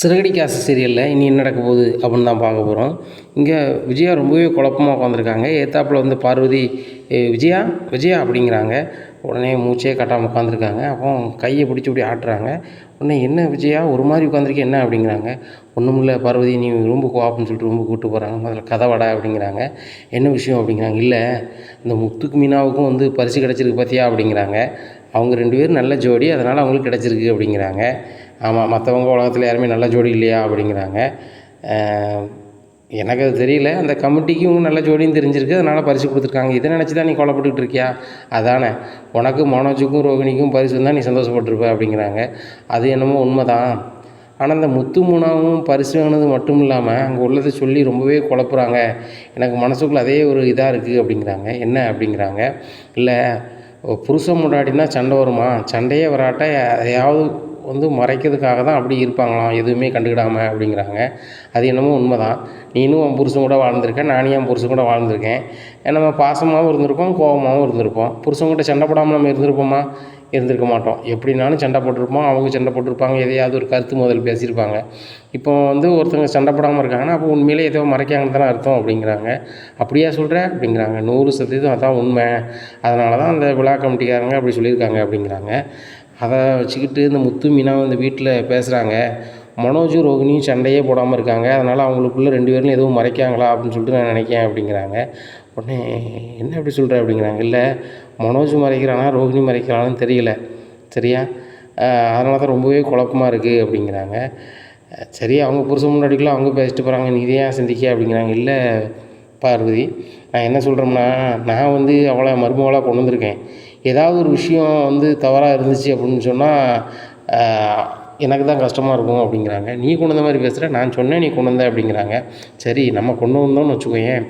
சிறகடி காசு சீரியலில் இனி என்ன நடக்க போகுது அப்படின்னு தான் பார்க்க போகிறோம் இங்கே விஜயா ரொம்பவே குழப்பமா உட்காந்துருக்காங்க ஏத்தாப்புல வந்து பார்வதி விஜயா விஜயா அப்படிங்கிறாங்க. உடனே மூச்சே கட்டாமல் உட்காந்துருக்காங்க அப்போ கையை பிடிச்சி இப்படி ஆட்டுறாங்க. உடனே என்ன விஜயா ஒரு மாதிரி உட்காந்துருக்கே என்ன? அப்படிங்கிறாங்க. ஒன்றும் இல்லை பார்வதி நீ ரொம்ப வா அப்படின்னு சொல்லிட்டு ரொம்ப கூப்பிட்டு போகிறாங்க முதல்ல கதவடை அப்படிங்கிறாங்க. என்ன விஷயம்? அப்படிங்கிறாங்க. இல்லை இந்த முத்துக்கு மீனாவுக்கும் வந்து பரிசு கிடச்சிருக்கு பார்த்தியா அப்படிங்கிறாங்க. அவங்க ரெண்டு பேரும் நல்ல ஜோடி அதனால் அவங்களுக்கு கிடச்சிருக்கு அப்படிங்கிறாங்க. ஆமாம் மற்றவங்க உலகத்தில் யாருமே நல்ல ஜோடி இல்லையா அப்படிங்கிறாங்க. எனக்கு அது தெரியல. அந்த கமிட்டிக்கும் நல்ல ஜோடியும் தெரிஞ்சிருக்கு. அதனால் பரிசு கொடுத்துருக்காங்க. இதை நினச்சி தான் நீ கொலைப்பட்டுக்கிட்டு இருக்கியா? அதானே. உனக்கு மனோஜுக்கும் ரோகிணிக்கும் பரிசு தான் நீ சந்தோஷப்பட்டிருப்ப அப்படிங்கிறாங்க. அது என்னமோ உண்மை தான் ஆனால் இந்த முத்து முனாவும் பரிசு வாங்கினது மட்டும் இல்லாமல் அங்கே உள்ளதை சொல்லி ரொம்பவே குழப்புறாங்க. எனக்கு மனசுக்குள்ளே அதே ஒரு இதாக இருக்குது அப்படிங்கிறாங்க. என்ன அப்படிங்கிறாங்க. இல்லை புருஷன் முன்னாடினா சண்டை வருமா? சண்டையே வராட்ட எதையாவது வந்து மறைக்கிறதுக்காக தான் அப்படி இருப்பாங்களாம் எதுவுமே கண்டுக்கிடாம அப்படிங்கிறாங்க. அது என்னமோ உண்மை தான் நீனும் உன் புருஷன் கூட வாழ்ந்திருக்க நானும் என் புருஷன் கூட வாழ்ந்திருக்கேன். நம்ம பாசமாகவும் இருந்திருப்போம் கோபமாகவும் இருந்திருப்போம். புருஷங்கிட்ட சண்டை போடாமல் நம்ம இருந்திருப்போமா? இருந்திருக்க மாட்டோம். எப்படினாலும் சண்டை போட்டிருப்போம் அவங்க சண்டை போட்டிருப்பாங்க எதையாவது ஒரு கருத்து முதல் பேசியிருப்பாங்க. இப்போ வந்து ஒருத்தங்க சண்டை போடாமல் இருக்காங்கன்னா அப்போ உண்மையிலே ஏதோ மறைக்காங்கன்னு தானே அர்த்தம் அப்படிங்கிறாங்க. அப்படியா சொல்கிற அப்படிங்கிறாங்க. நூறு சதவீதம் அதான் உண்மை. அதனால தான் அந்த விழா கமிட்டிக்காரங்க அப்படி சொல்லியிருக்காங்க அப்படிங்கிறாங்க. அதை வச்சுக்கிட்டு இந்த முத்து மீனாவும் இந்த வீட்டில் பேசுகிறாங்க மனோஜும் ரோகிணியும் சண்டையே போடாமல் இருக்காங்க. அதனால் அவங்களுக்குள்ள ரெண்டு பேரும் எதுவும் மறைக்காங்களா அப்படின்னு சொல்லிட்டு நான் நினைக்கிறேன் அப்படிங்கிறாங்க. உடனே என்ன அப்படி சொல்கிற அப்படிங்கிறாங்க. இல்லை மனோஜ் மறைக்கிறானா ரோகிணி மறைக்கிறானான்னு தெரியல. சரியா? அதனால தான் ரொம்பவே குழப்பமாக இருக்குது அப்படிங்கிறாங்க. சரி அவங்க புருஷன் முன்னாடிக்குள்ளே அவங்க பேசிட்டு போகிறாங்க நீ இதை ஏன் சிந்திக்க அப்படிங்கிறாங்க. இல்லை பார்வதி நான் என்ன சொல்கிறோம்னா நான் வந்து அவளை மருமகளாக கொண்டு வந்திருக்கேன். ஏதாவது ஒரு விஷயம் வந்து தவறாக இருந்துச்சு அப்படின்னு சொன்னால் எனக்கு தான் கஷ்டமாக இருக்கும் அப்படிங்கிறாங்க. நீ கொண்டு வந்த மாதிரி பேசுகிற நான் சொன்னேன் நீ கொண்டு வந்த அப்படிங்கிறாங்க. சரி நம்ம கொண்டு வந்தோம்னு வச்சுக்கோயேன்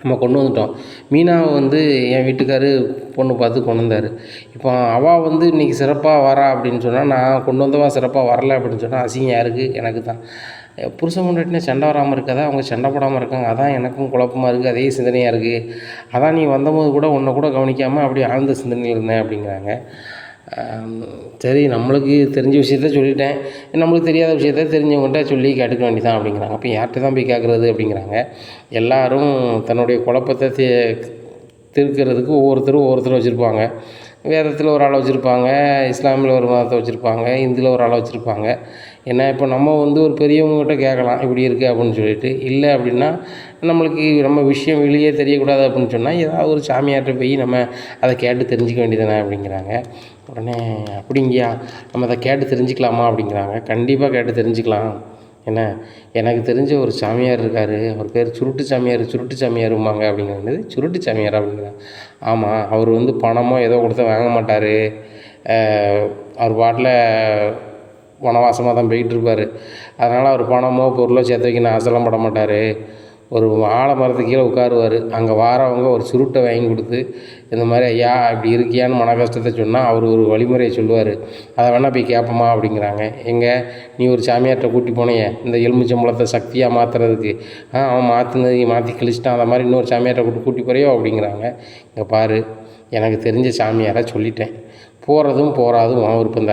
நம்ம கொண்டு வந்துட்டோம். மீனாவை வந்து என் வீட்டுக்காரு பொண்ணு பார்த்து கொண்டு வந்தார். இப்போ அவள் வந்து இன்றைக்கி சிறப்பாக வரா அப்படின்னு சொன்னால் நான் கொண்டு வந்தவா சிறப்பாக வரல அப்படின்னு சொன்னால் அசிங்கம் யாருக்கு? எனக்கு தான். புருஷன் முன்னாடினே சண்டை வராமல் இருக்கதா? அவங்க சண்டை போடாமல் இருக்காங்க. அதான் எனக்கும் குழப்பமாக இருக்குது அதே சிந்தனையாக இருக்குது அதான் நீ வந்தபோது கூட உன்னை கூட கவனிக்காமல் அப்படியே ஆழ்ந்த சிந்தனையில் இருந்தேன் அப்படிங்கிறாங்க. சரி நம்மளுக்கு தெரிஞ்ச விஷயத்த சொல்லிட்டேன். நம்மளுக்கு தெரியாத விஷயத்த தெரிஞ்சவங்கள்ட்ட சொல்லி கேட்டுக்க வேண்டியதான் அப்படிங்கிறாங்க. அப்போ யார்கிட்ட தான் போய் கேட்குறது அப்படிங்கிறாங்க. எல்லோரும் தன்னுடைய குழப்பத்தை தீர்க்கிறதுக்கு ஒவ்வொருத்தரும் ஒவ்வொருத்தர் வச்சுருப்பாங்க. வேதத்தில் ஒரு ஆளை வச்சுருப்பாங்க இஸ்லாமில் ஒரு மதத்தை வச்சுருப்பாங்க இந்துல ஒரு ஆளை வச்சுருப்பாங்க. ஏன்னா இப்போ நம்ம வந்து ஒரு பெரியவங்ககிட்ட கேட்கலாம் இப்படி இருக்குது அப்படின்னு சொல்லிட்டு. இல்லை அப்படின்னா நம்மளுக்கு நம்ம விஷயம் வெளியே தெரியக்கூடாது அப்படின்னு சொன்னால் ஏதாவது ஒரு சாமியார்கிட்ட போய் நம்ம அதை கேட்டு தெரிஞ்சுக்க வேண்டியதானே அப்படிங்கிறாங்க. உடனே அப்படிங்கயா நம்ம அதை கேட்டு தெரிஞ்சுக்கலாமா? அப்படிங்கிறாங்க. கண்டிப்பாக கேட்டு தெரிஞ்சுக்கலாம். என்ன எனக்கு தெரிஞ்ச ஒரு சாமியார் இருக்கார் அவர் பேர் சுருட்டு சாமியார் சுருட்டு சாமியாரும்பாங்க அப்படிங்கிறது சுருட்டு சாமியார் அப்படிங்கிறாங்க ஆமாம் அவர் வந்து பணமோ ஏதோ கொடுத்தா வாங்க மாட்டார். அவர் பாட்டில் வனவாசமாக தான் போய்கிட்டு இருப்பார். அதனால் அவர் பணமோ பொருளோ சேர்த்து வைக்கணும் ஆசைலாம் பட மாட்டார். ஒரு ஆலமரத்துக்கு கீழே உட்காருவார். அங்கே வாரவங்க ஒரு சுருட்டை வாங்கி கொடுத்து இந்த மாதிரி ஐயா இப்படி இருக்கியான்னு மன கஷ்டத்தை சொன்னால் அவர் ஒரு வழிமுறையை சொல்லுவார். அதை வேணால் போய் கேட்போமா அப்படிங்கிறாங்க. எங்கே? நீ ஒரு சாமியார்கிட்ட கூட்டி போனையே இந்த எலுமிச்சம்பழத்தை சக்தியாக மாற்றுறதுக்கு ஆ அவன் மாற்றினது மாற்றி கிழிச்சிட்டான். அந்த மாதிரி இன்னொரு சாமியார்கிட்ட கூட்டி கூட்டி போறியோ? அப்படிங்கிறாங்க. இங்கே பாரு எனக்கு தெரிஞ்ச சாமியாரை சொல்லிட்டேன். போகிறதும் போகாதும் உன் விருப்பம்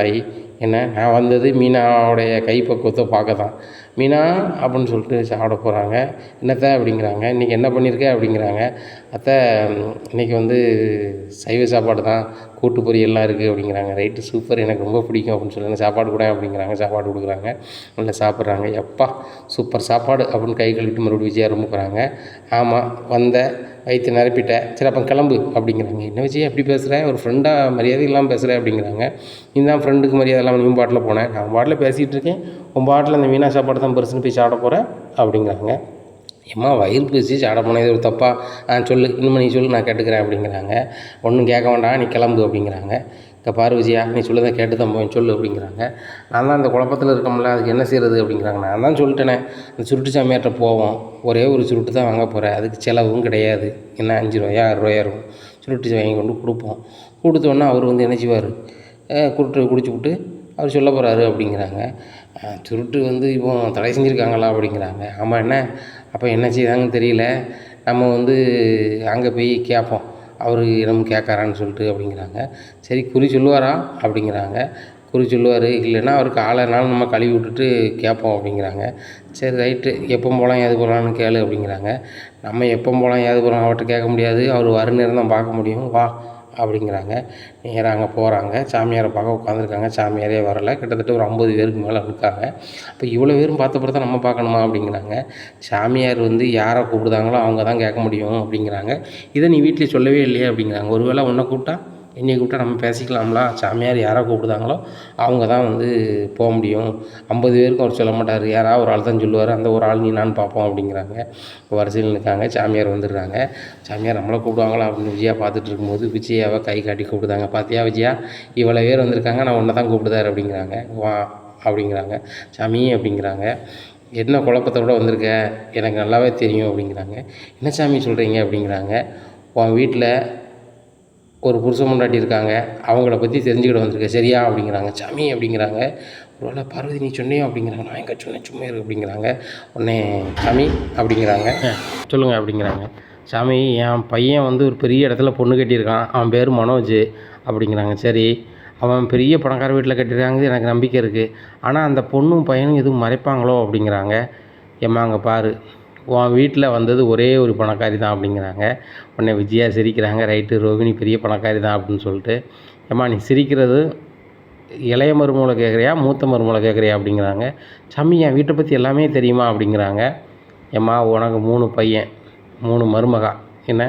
என்ன? நான் வந்தது மீனாவுடைய கைப்பக்குவத்தை பார்க்க தான் மீனா அப்படின்னு சொல்லிட்டு சாப்பிட போகிறாங்க என்னத்த அப்படிங்கிறாங்க. இன்றைக்கி என்ன பண்ணியிருக்க அப்படிங்கிறாங்க. அத்தை இன்றைக்கி வந்து சைவ சாப்பாடு தான். கூட்டு பொரியெல்லாம் இருக்குது அப்படிங்கிறாங்க. ரைட்டு சூப்பர் எனக்கு ரொம்ப பிடிக்கும் அப்படின்னு சொல்லி சாப்பாடு கூட? அப்படிங்கிறாங்க. சாப்பாடு கொடுக்குறாங்க. நல்லா சாப்பிட்றாங்க. எப்பா சூப்பர் சாப்பாடு அப்படின்னு கை கழுவிட்டு மறுபடியும் விஜயா ரொம்ப ஆமாம் வந்த வயிற்று நிரப்பிட்டேன். சரி அப்போ கிளம்பு அப்படிங்கிறாங்க. என்ன வச்சு அப்படி பேசுகிறேன் ஒரு ஃப்ரெண்டாக மரியாதை இல்லாமல் பேசுகிறேன் அப்படிங்கிறாங்க. இதுதான் ஃப்ரெண்டுக்கு மரியாதை இல்லாமல் நீ பாட்டில் போனேன் நான் பாட்டில் பேசிகிட்டு இருக்கேன். உன் பாட்டில் அந்த வீணா சாப்பாடு தான் பெருசுன்னு போய் சாப்பிட போகிறேன் அப்படிங்கிறாங்க. ஏம்மா வயிறு பேசி சாட போனது ஒரு தப்பாக ஆ சொல்லு. இன்னும் நீ சொல்லு நான் கேட்டுக்கிறேன் அப்படிங்கிறாங்க. ஒன்றும் கேட்க வேண்டாம் நீ கிளம்பு அப்படிங்கிறாங்க. இங்கே பாரு விஜயா நீ சொல்லுதை கேட்டு தான் போய் சொல்லு அப்படிங்கிறாங்க. நான் தான் அந்த குழப்பத்தில் இருக்கோம்ல அதுக்கு என்ன செய்கிறது அப்படிங்கிறாங்க. நான் தான் சொல்லிட்டேனே அந்த சுருட்டு சாமியார்கிட்ட போவோம். ஒரே ஒரு சுருட்டு தான் வாங்க போகிறேன் அதுக்கு செலவும் கிடையாது. என்ன அஞ்சு ரூபாயா ஆறு ரூபாயா இருக்கும். சுருட்டு வாங்கி கொண்டு கொடுப்போம். கொடுத்தோன்னே அவர் வந்து என்ன செய்வார்? குருட்டு குடிச்சு விட்டு அவர் சொல்ல போகிறாரு அப்படிங்கிறாங்க. சுருட்டு வந்து இப்போ தடை செஞ்சுருக்காங்களா அப்படிங்கிறாங்க. ஆமாம் என்ன? அப்போ என்ன செய்தாங்கன்னு தெரியல. நம்ம வந்து அங்கே போய் கேட்போம் அவர் இனம் கேட்கறான்னு சொல்லிட்டு அப்படிங்கிறாங்க. சரி குறி சொல்லுவாரா? அப்படிங்கிறாங்க. குறி சொல்லுவார். இல்லைன்னா அவருக்கு ஆளைனாலும் நம்ம கழுவி விட்டுட்டு கேட்போம் அப்படிங்கிறாங்க. சரி ரைட்டு. எப்போ போகலாம் ஏது போகலான்னு கேளு அப்படிங்கிறாங்க. நம்ம எப்போ போகலாம் ஏது போகலாம் அவர்கிட்ட கேட்க முடியாது. அவர் வரும் நேரம் தான் பார்க்க முடியும். வா. அப்படிங்கிறாங்க. நேராக அங்கே போகிறாங்க சாமியாரை பார்க்க உட்காந்துருக்காங்க சாமியாரே வரலை. கிட்டத்தட்ட ஒரு ஐம்பது பேருக்கு மேலே இருக்காங்க. அப்போ இவ்வளோ பேரும் பார்த்தப்பறம் தான் நம்ம பார்க்கணுமா அப்படிங்கிறாங்க. சாமியார் வந்து யாரை கூப்பிடுதாங்களோ அவங்க தான் கேட்க முடியும் அப்படிங்கிறாங்க. இதை நீ வீட்டில் சொல்லவே இல்லையே அப்படிங்கிறாங்க. ஒருவேளை உன்னை கூப்பிட்டா என்னை கூப்பிட்டா நம்ம பேசிக்கலாம்ல? சாமியார் யாரை கூப்பிடுதாங்களோ அவங்க தான் வந்து போக முடியும். ஐம்பது பேருக்கும் அவர் சொல்ல மாட்டார். யாராவது ஒரு ஆள் தான் சொல்லுவார். அந்த ஒரு ஆள் நீ நான் பார்ப்போம் அப்படிங்கிறாங்க. வரிசையில் நிற்காங்க. சாமியார் வந்துடுறாங்க. சாமியார் நம்மளை கூப்பிடுவாங்களா அப்படின்னு விஜயா பார்த்துட்டு இருக்கும்போது விஜயாவை கை காட்டி கூப்பிடுதாங்க. பார்த்தியா விஜயா? இவ்வளோ பேர் வந்திருக்காங்க. நான் உன்னை தான் கூப்பிடுதாரு அப்படிங்கிறாங்க. வா அப்படிங்கிறாங்க. சாமி அப்படிங்கிறாங்க. என்ன குழப்பத்தோடு வந்திருக்க? எனக்கு நல்லாவே தெரியும் அப்படிங்கிறாங்க. என்ன சாமி சொல்கிறீங்க அப்படிங்கிறாங்க. உன் வீட்டில் ஒரு புருஷன் முண்டாட்டி இருக்காங்க அவங்கள பற்றி தெரிஞ்சுக்கிட வந்திருக்கேன் சரியா? அப்படிங்கிறாங்க. சாமி அப்படிங்கிறாங்க. ஒருவேளை பார்வதி நீ சொன்னியோ? அப்படிங்கிறாங்க. நான் எங்கே சொன்னேன்? சும்மா இரு அப்படிங்கிறாங்க. உடனே சாமி அப்படிங்கிறாங்க. சொல்லுங்கள் அப்படிங்கிறாங்க. சாமி என் பையன் வந்து ஒரு பெரிய இடத்துல பொண்ணு கட்டியிருக்கான். அவன் பேர் மனோஜ் அப்படிங்கிறாங்க. சரி. அவன் பெரிய பணக்கார வீட்டில் கட்டிருக்காங்க எனக்கு நம்பிக்கை இருக்குது ஆனால் அந்த பொண்ணும் பையனும் எதுவும் மறைப்பாங்களோ அப்படிங்கிறாங்க. ஏம்மா அங்கே பாரு. உன் வீட்டில் வந்தது ஒரே ஒரு பணக்காரி தான் அப்படிங்கிறாங்க. உடனே விஜயா சிரிக்கிறாங்க. ரைட்டு ரோகிணி பெரிய பணக்காரி தான் அப்படின்னு சொல்லிட்டு. ஏம்மா நீ சிரிக்கிறது இளைய மருமகளை கேட்குறியா மூத்த மருமகளை கேட்குறியா அப்படிங்கிறாங்க. சாமி என் வீட்டை பற்றி எல்லாமே தெரியுமா அப்படிங்கிறாங்க. ஏம்மா உனக்கு மூணு பையன் மூணு மருமகா. என்ன?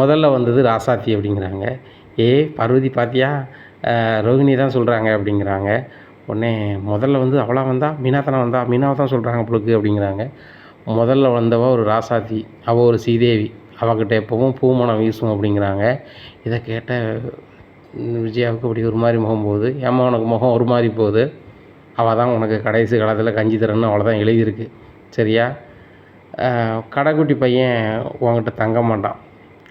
முதல்ல வந்தது ராசாத்தி அப்படிங்கிறாங்க. ஏ பார்வதி பாத்தியா? ரோகிணி தான் சொல்கிறாங்க அப்படிங்கிறாங்க. உடனே முதல்ல வந்து அவளாக வந்தா மீனா வந்தால் வந்தா? மீனாவை தான் சொல்கிறாங்க பொழுது அப்படிங்கிறாங்க. முதல்ல வந்தவ ஒரு ராசாத்தி அவள் ஒரு சீதேவி அவகிட்ட எப்பவும் பூமணம் வீசும் அப்படிங்கிறாங்க. இதை கேட்ட விஜயாவுக்கு அப்படி ஒரு மாதிரி முகம் போகுது. ஏம்மா உனக்கு முகம் ஒரு மாதிரி போகுது? அவள் தான் உனக்கு கடைசி காலத்தில் கஞ்சி தரேன்னு அவளை தான் எழுதியிருக்கு. சரியா? கடைக்குட்டி பையன் உன்கிட்ட தங்க மாட்டான்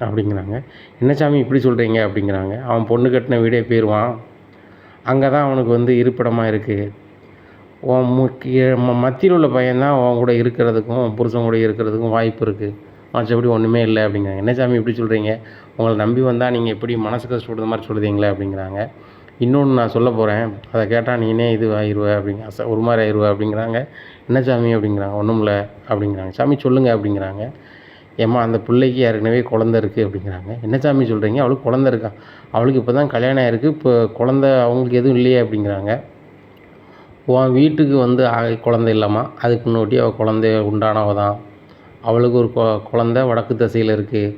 அப்படிங்கிறாங்க. என்ன சாமி இப்படி சொல்கிறீங்க அப்படிங்கிறாங்க. அவன் பொண்ணு கட்டின வீடே போயிடுவான் அங்கே தான் அவனுக்கு வந்து இருப்பிடமாக இருக்குது உன் முக்கிய ம- மத்தியில் உள்ள பையன்தான் உன் கூட இருக்கிறதுக்கும் உன் புருஷன் கூட இருக்கிறதுக்கும் வாய்ப்பு இருக்குது மற்றபடி ஒன்றுமே இல்லை அப்படிங்கிறாங்க. என்ன சாமி இப்படி சொல்கிறீங்க உங்களை நம்பி வந்தால் நீங்கள் எப்படி மனசு கஷ்டப்படுற மாதிரி சொல்கிறீங்களே அப்படிங்கிறாங்க. இன்னொன்று நான் சொல்ல போகிறேன் அதை கேட்டால் நீனே இது ஆயிடுவ அப்படிங்க ஒரு மாதிரி ஆயிடுவ அப்படிங்கிறாங்க. என்ன சாமி அப்படிங்கிறாங்க? ஒன்றும் இல்லை அப்படிங்கிறாங்க. சாமி சொல்லுங்கள் அப்படிங்கிறாங்க. ஏம்மா அந்த பிள்ளைக்கு ஏற்கனவே குழந்த இருக்குது அப்படிங்கிறாங்க. என்ன சாமி சொல்கிறீங்க அவளுக்கு குழந்த இருக்கா? அவளுக்கு இப்போ தான் கல்யாணம் ஆயிருக்கு. இப்போ குழந்த அவங்களுக்கு எதுவும் இல்லையே அப்படிங்கிறாங்க. உன் வீட்டுக்கு வந்து குழந்தை இல்லைம்மா அதுக்கு முன்னாடி அவள் குழந்தை உண்டானவ தான். அவளுக்கு ஒரு கொ- குழந்தை வடக்கு திசையில் இருக்குது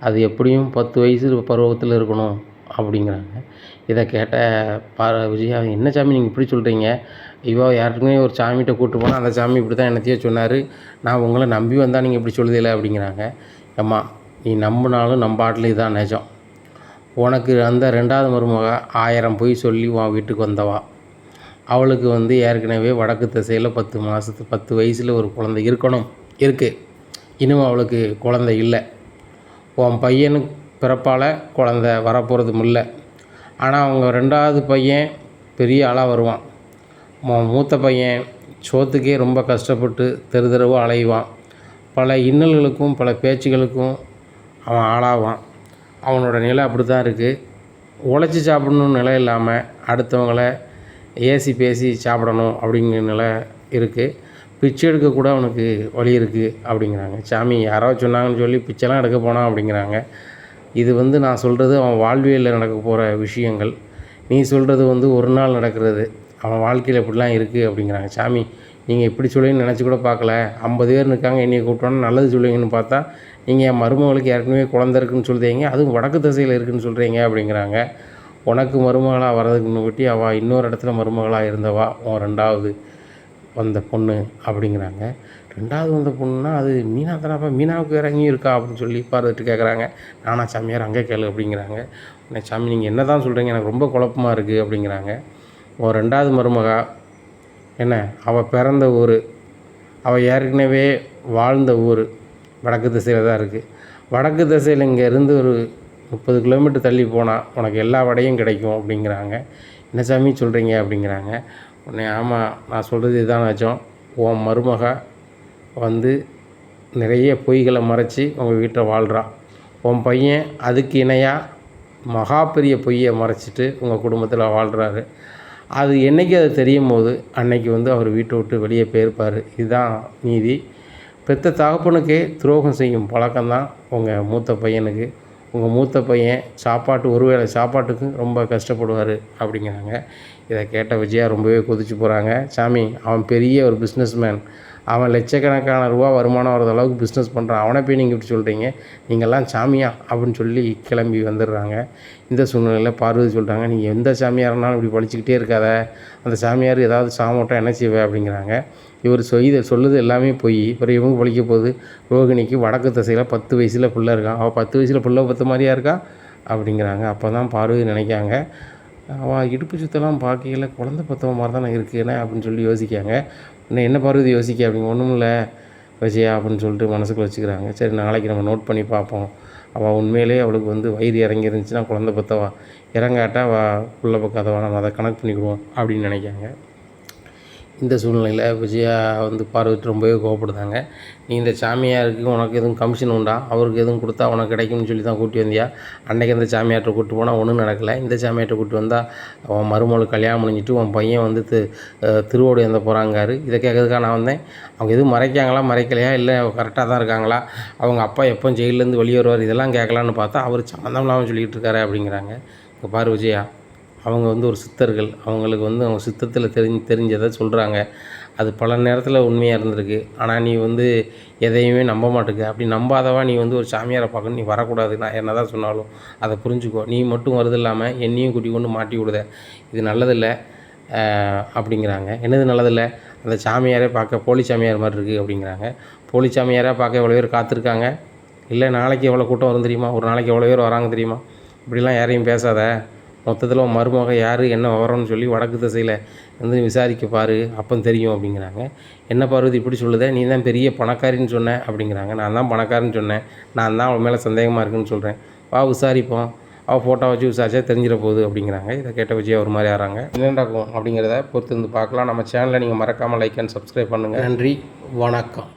அது எப்படியும் பத்து வயசு பருவத்தில் இருக்கணும் அப்படிங்கிறாங்க. இதை கேட்ட பா விஜயா என்ன சாமி நீங்கள் இப்படி சொல்கிறீங்க இவோ யாருக்குமே ஒரு சாமிகிட்ட கூப்பிட்டு போனால் அந்த சாமி இப்படி தான் என்னத்தையோ சொன்னார். நான் உங்களை நம்பி வந்தால் நீங்கள் இப்படி சொல்லுதில்லை அப்படிங்கிறாங்க. அம்மா நீ நம்பினாலும் நம்பாட்டில் இதுதான் நிஜம். உனக்கு அந்த ரெண்டாவது மருமக ஆயிரம் பொய் சொல்லி உன் வீட்டுக்கு வந்தவா. அவளுக்கு வந்து ஏற்கனவே வடக்கு திசையில் பத்து மாதத்து பத்து வயசில் ஒரு குழந்தை இருக்கணும் இருக்குது இன்னும் அவளுக்கு குழந்தை இல்லை. உன் பையனுக்கு பிறப்பால் குழந்த வரப்போகிறதும் இல்லை. ஆனால் அவங்க ரெண்டாவது பையன் பெரிய ஆளாக வருவான். உன் மூத்த பையன் சோத்துக்கே ரொம்ப கஷ்டப்பட்டு தெரு தெருவாக அலைவான் பல இன்னல்களுக்கும் பல பேச்சுகளுக்கும் அவன் ஆளாவான். அவனோட நிலை அப்படி தான் இருக்குது உழைச்சி சாப்பிடணும்னு நிலை இல்லாமல் அடுத்தவங்கள ஏசி பேசி சாப்பிடணும் அப்படிங்கிற நிலை இருக்குது பிச்சை எடுக்க கூட அவனுக்கு வழி இருக்குது அப்படிங்கிறாங்க. சாமி யாரோ சொன்னாங்கன்னு சொல்லி பிச்சைலாம் எடுக்க போனான் அப்படிங்கிறாங்க. இது வந்து நான் சொல்கிறது அவன் வாழ்வியலில் நடக்க போகிற விஷயங்கள். நீ சொல்கிறது வந்து ஒரு நாள் நடக்கிறது. அவன் வாழ்க்கையில் இப்படிலாம் இருக்குது அப்படிங்கிறாங்க. சாமி நீங்கள் இப்படி சொல்லுவீங்கன்னு நினச்சி கூட பார்க்கல. ஐம்பது பேர் இருக்காங்க என்னையை கூப்பிட்டோன்னு நல்லது சொல்லுவீங்கன்னு பார்த்தா நீங்கள் என் மருமகளுக்கு ஏற்கனவே குழந்த இருக்குன்னு சொல்கிறீங்க அதுவும் வடக்கு திசையில் இருக்குதுன்னு சொல்கிறீங்க அப்படிங்கிறாங்க. உனக்கு மருமகளாக வர்றதுக்கு முன்னாடி அவள் இன்னொரு இடத்துல மருமகளாக இருந்தவா? உன் ரெண்டாவது வந்த பொண்ணு அப்படிங்கிறாங்க. ரெண்டாவது வந்த பொண்ணுனா அது மீனா தானப்பா மீனாவுக்கு வேறு எங்கேயும் இருக்கா அப்படின்னு சொல்லி பார்த்துட்டு கேட்குறாங்க நானா சாமியார் அங்கே கேளு அப்படிங்கிறாங்க. உடனே சாமி நீங்கள் என்ன தான் சொல்கிறீங்க எனக்கு ரொம்ப குழப்பமா இருக்குது அப்படிங்கிறாங்க. உன் ரெண்டாவது மருமகா என்ன? அவள் பிறந்த ஊர் அவள் ஏற்கனவே வாழ்ந்த ஊர் வடக்கு திசையில் தான் இருக்குது வடக்கு திசையில் இங்கே இருந்து ஒரு முப்பது கிலோமீட்டர் தள்ளி போனால் உனக்கு எல்லா வடையும் கிடைக்கும் அப்படிங்கிறாங்க. என்ன சாமி சொல்கிறீங்க அப்படிங்கிறாங்க. உடனே ஆமாம் நான் சொல்கிறது இதுதான் நிஜம் உன் மருமக வந்து நிறைய பொய்களை மறைச்சி உங்கள் வீட்டில் வாழ்கிறான் உன் பையன் அதுக்கு இணையாக மகா பெரிய பொய்யை மறைச்சிட்டு உங்கள் குடும்பத்தில் வாழ்கிறாரு அது என்னைக்கு அது தெரியும் போது அன்னைக்கு வந்து அவர் வீட்டை விட்டு வெளியே போயிருப்பார். இதுதான் நீதி. பெத்த தகப்பனுக்கே துரோகம் செய்யும் பழக்கம்தான் உங்கள் மூத்த பையனுக்கு. உங்கள் மூத்த பையன் சாப்பாட்டு ஒருவேளை சாப்பாட்டுக்கும் ரொம்ப கஷ்டப்படுவார் அப்படிங்கிறாங்க. இதை கேட்ட விஜயா ரொம்பவே கொதிச்சு போகிறாங்க சாமி அவன் பெரிய ஒரு பிஸ்னஸ்மேன் அவன் லட்சக்கணக்கான ரூபா வருமானம் வர்ற அளவுக்கு பிஸ்னஸ் பண்ணுறான் அவனை போய் நீங்கள் இப்படி சொல்கிறீங்க நீங்கள்லாம் சாமியா? அப்படின்னு சொல்லி கிளம்பி வந்துடுறாங்க. இந்த சூழ்நிலையில் பார்வதி சொல்கிறாங்க நீங்கள் எந்த சாமியார் இருந்தாலும் இப்படி பழிச்சிக்கிட்டே இருக்காத. அந்த சாமியார் ஏதாவது சாமோட்டம் என்ன செய்வேன் அப்படிங்கிறாங்க. இவர் செய்த சொல்லுது எல்லாமே போய். இப்போ இவங்க பழிக்க போகுது? ரோகிணிக்கு வடக்கு திசையில் பத்து வயசில் பிள்ளை இருக்கான். அவள் பத்து வயசில் பிள்ளை பத்து மாதிரியா இருக்கா? அப்படிங்கிறாங்க. அப்போ தான் பார்வதி நினைக்காங்க. அவள் இடுப்பு சுத்தெல்லாம் பார்க்கையில் குழந்த பத்தவ மாதிரி தானே இருக்குன்னு அப்படின்னு சொல்லி யோசிக்காங்க. இன்னும் என்ன பார்வதி யோசிக்க? அப்படிங்க ஒன்றும் இல்லை. விஜயா அப்படின்னு சொல்லிட்டு மனசுக்குள்ள வச்சுக்கிறாங்க. சரி நாளைக்கு நம்ம நோட் பண்ணி பார்ப்போம். அவள் உண்மையிலே அவளுக்கு வந்து வயிறு இறங்கி இருந்துச்சுன்னா குழந்த பத்தவா? இறங்காட்டா அவள் புள்ள பக்காதவா? நம்ம அதை கணக்கு பண்ணிக்கிடுவோம் அப்படின்னு நினைக்காங்க இந்த சூழ்நிலையில் விஜயா வந்து பார்வதி ரொம்பவே கோவப்படுதாங்க. நீ இந்த சாமியாருக்கு உனக்கு எதுவும் கமிஷன் உண்டா? அவருக்கு எதுவும் கொடுத்தா உனக்கு கிடைக்கும்னு சொல்லி தான் கூட்டி வந்தியா? அன்னைக்கு அந்த சாமியார்ட்ட கூட்டு போனால் ஒன்றும் நடக்கலை. இந்த சாமியார்ட்ட கூட்டு வந்தால் அவன் மருமகளுக்கு கல்யாணம் முடிஞ்சிட்டு உன் பையன் வந்து தி திருவோடு எந்த போகிறாங்காரு இதை கேட்கறதுக்காக நான் வந்தேன். அவங்க எதுவும் மறைக்காங்களா மறைக்கலையா? இல்லை கரெக்டாக தான் இருக்காங்களா? அவங்க அப்பா எப்போ ஜெயிலேருந்து வெளியே வருவார்? இதெல்லாம் கேட்கலான்னு பார்த்தா அவர் சம்மந்தம் இல்லாமல் சொல்லிகிட்டு இருக்காரு அப்படிங்கிறாங்க. இப்போ பாரு விஜயா. அவங்க வந்து ஒரு சித்தர்கள். அவங்களுக்கு வந்து அவங்க சித்தத்தில் தெரிஞ்சு தெரிஞ்சதை சொல்கிறாங்க அது பல நேரத்தில் உண்மையாக இருந்திருக்கு. ஆனால் நீ வந்து எதையுமே நம்ப மாட்டேங்க அப்படி நம்பாதவா நீ வந்து ஒரு சாமியாரை பார்க்கணும். நீ வரக்கூடாது. நான் என்ன தான் சொன்னாலும் அதை புரிஞ்சுக்கோ. நீ மட்டும் வரது இல்லாமல் என்னையும் கூட்டி கொண்டு மாட்டி விடுத. இது நல்லதில்லை. அப்படிங்கிறாங்க. என்னது நல்லதில்லை? அந்த சாமியாரே பார்க்க போலி சாமியார் மாதிரி இருக்குது அப்படிங்கிறாங்க. போலி சாமியாராக பார்க்க எவ்வளோ பேர் காத்திருக்காங்க? இல்லை நாளைக்கு எவ்வளோ கூட்டம் வரும் தெரியுமா? ஒரு நாளைக்கு எவ்வளோ பேர் வராங்க தெரியுமா? இப்படிலாம் யாரையும் பேசாத. மொத்தத்தில் உன் மருமக யார் என்ன விவரம்னு சொல்லி வடக்கு திசையில் வந்து விசாரிக்க பாரு அப்போ தெரியும் அப்படிங்கிறாங்க. என்ன பார்வதி இப்படி சொல்லுதே? நீ தான் பெரிய பணக்காரின்னு சொன்ன அப்படிங்கிறாங்க. நான் தான் பணக்காரன்னு சொன்னேன். நான் தான் அவள் மேலே சந்தேகமாக இருக்குன்னு சொல்கிறேன் வா விசாரிப்போம். அவள் ஃபோட்டோ வச்சு விசாரிச்சா தெரிஞ்சிட போகுது அப்படிங்கிறாங்க. இதை கேட்ட வச்சு ஒரு மாதிரி ஆறாங்க. என்ன அப்படிங்கிறத பொறுத்து இருந்து பார்க்கலாம். நம்ம சேனலை நீங்கள் மறக்காமல் லைக் அண்ட் சப்ஸ்கிரைப் பண்ணுங்கள் நன்றி. வணக்கம்.